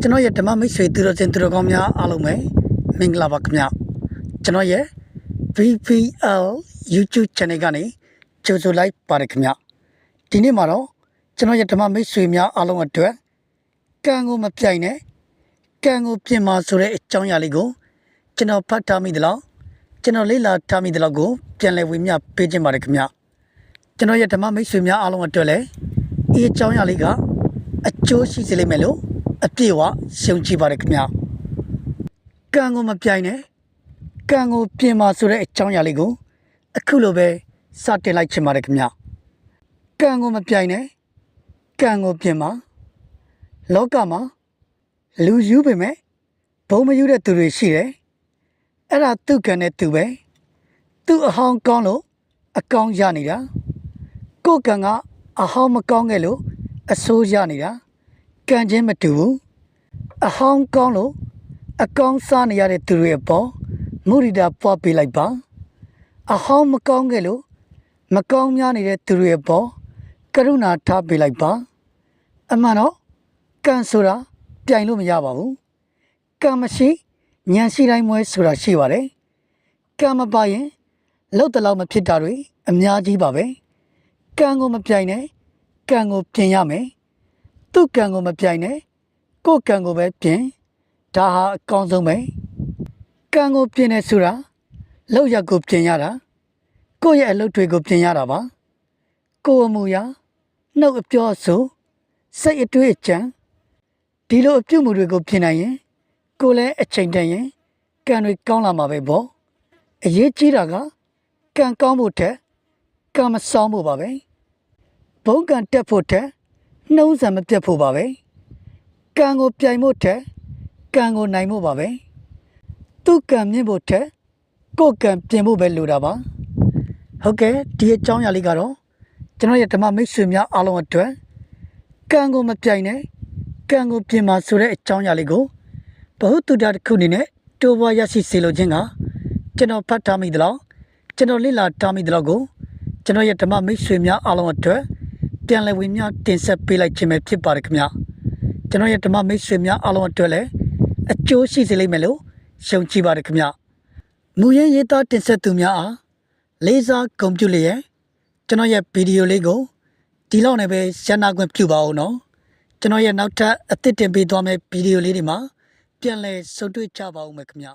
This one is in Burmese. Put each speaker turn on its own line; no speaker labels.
ကျွန်တော်ရဲ့ဓမ္မမိတ်ဆွေသူတော်စင်သူတော်ကောင်းများအားလုံးပဲမင်္ဂလာပါခင်ဗျကျွန်တော်ရဲ့ VPL YouTube channel ကနေကြိုဆိုလိုက်ပါတယ်ခင်ဗျဒီနေ့မှာတော့ကျွန်တော်ရဲ့ဓမ္မမိတ်ဆွေများအားလုံးအတွက်ကံကိုမပြိုင်နဲ့ကံကိုပြင်မာဆိုတဲ့အကြောင်းအရာလေးကိုကျွန်တော်ဖတ်ထားမိသလားကျွန်တော်လေ့လာထားမိသလားကိုပြန်လည်ဝေမျှပေးခြင်းပါတယ်ခင်ဗျကျွန်တော်ရဲ့ဓမ္မမိတ်ဆွေများအားလုံးအတွက်လည်းဒီအကြောင်းအရာလေးက အကျိုးရှိစေလိမ့်မယ်လို့အပြည့်အဝရှုံကြည်ပါတယ်ခင်ဗျကံကိုမပြိုင်နဲ့ကံကိုပြင်မာဆိုတဲ့အကြောင်းအရာလေးကိုအခုလိုပဲစတင်လိုက်ချင်ပါတယ်ခင်ဗျကံကိုမပြိုင်နဲ့ကံကိုပြင်မာလောကမှာလူယူပေမဲ့ဘုံမယူတဲ့သူတွေရှိတယ်အဲ့ဒါသူ့ကံနဲ့သူပဲသူ့အဟောင်းကောင်းလို့အကောင်းရနေတာကိုယ့်ကံကအဟောင်းမကောင်းခဲ့လို့ အဆိုးရနေတာကံချင်းမတူဘူးအဟောင်းကောင်းလို့အကောင်းစားနေရတဲ့သူတွေအပေါ်မုရိဒာပွားပေးလိုက်ပါအဟောင်းမကောင်းခဲ့လို့မကောင်းများနေတဲ့သူတွေအပေါ်ကရုဏာထားပေးလိုက်ပါအမှန်တော့ကံဆိုတာပြိုင်လို့မရပါဘူးကံမရှိဉာဏ်ရှိတိုင်းမွဲဆိုတာရှိပါတယ်ကံမပါရင်လောက်တလောက်မဖြစ်တာတွေအများကြီးပါပဲကံကိုမပြိုင်နဲ့ ကံကိုပြင်ရမယ်သူ့ကံကိုမပြိုင်နဲ့ကိုယ့်ကံကိုပဲပြင်ဒါဟာအကောင်းဆုံးပဲကံကိုပြင်နေဆိုတာလောက်ရက်ကိုပြင်ရတာကိုယ့်ရဲ့အလုပ်တွေကိုပြင်ရတာပါကိုယ်အမူအရာနှုတ်အပြောအဆိုစိတ်အတွေးအကြံဒီလိုအပြုတ်မှုတွေကိုပြင်နိုင်ရင်ကိုယ်လည်းအချိန်တန်ရင်ကံတွေကောင်းလာမှာပဲပေါ့အရေးကြီးတာကကံကောင်းဖို့ထက်ကံမဆောင်ဖို့ပါပဲ ဘုံကံတက်ဖို့ထက်နှုံးဆံမပြတ်ဖို့ပါပဲကံကိုပြိုင်ဖို့ထက်ကံကိုနိုင်ဖို့ပါပဲသူ့ကံမြင့်ဖို့ထက်ကိုယ့်ကံပြင်ဖို့ပဲလိုတာပါဟုတ်ကဲ့ဒီအကြောင်းအရာလေးကတော့ကျွန်တော်ရဲ့ဓမ္မမိတ်ဆွေများအားလုံးအတွက်ကံကိုမပြိုင်နဲ့ကံကိုပြင်ပါဆိုတဲ့အကြောင်းအရာလေးကိုဘ ഹു တုဒ္ဒတစ်ခုအနေနဲ့တိုးပွားရရှိစေလိုခြင်းကကျွန်တော်ဖတ်ထားမိသလားကျွန်တော်လေ့လာထားမိသလားကိုကျွန်တော်ရဲ့ဓမ္မမိတ်ဆွေများအားလုံးအတွက် ပြန်လည်ဝင်များတင်ဆက်ပေးလိုက်ခြင်းပဲဖြစ်ပါတယ်ခင်ဗျကျွန်တော်ရဲ့ဓမ္မမိတ်ဆွေများအားလုံးအတွက်လည်းအကျိုးရှိစေလိမ့်မယ်လို့ရှုံကြည်ပါတယ်ခင်ဗျမူရင်းရေးသားတင်ဆက်သူများအားလေးစားဂုဏ်ပြုလျက်ကျွန်တော်ရဲ့ဗီဒီယိုလေးကိုဒီလောက်နဲ့ပဲရှင်းနာခွင့်ပြုပါဦးနော်ကျွန်တော်ရဲ့နောက်ထပ်အသစ်တင်ပေးသွားမယ့်ဗီဒီယိုလေးတွေမှာပြန်လည်ဆုံတွေ့ကြပါဦးမယ်ခင်ဗျ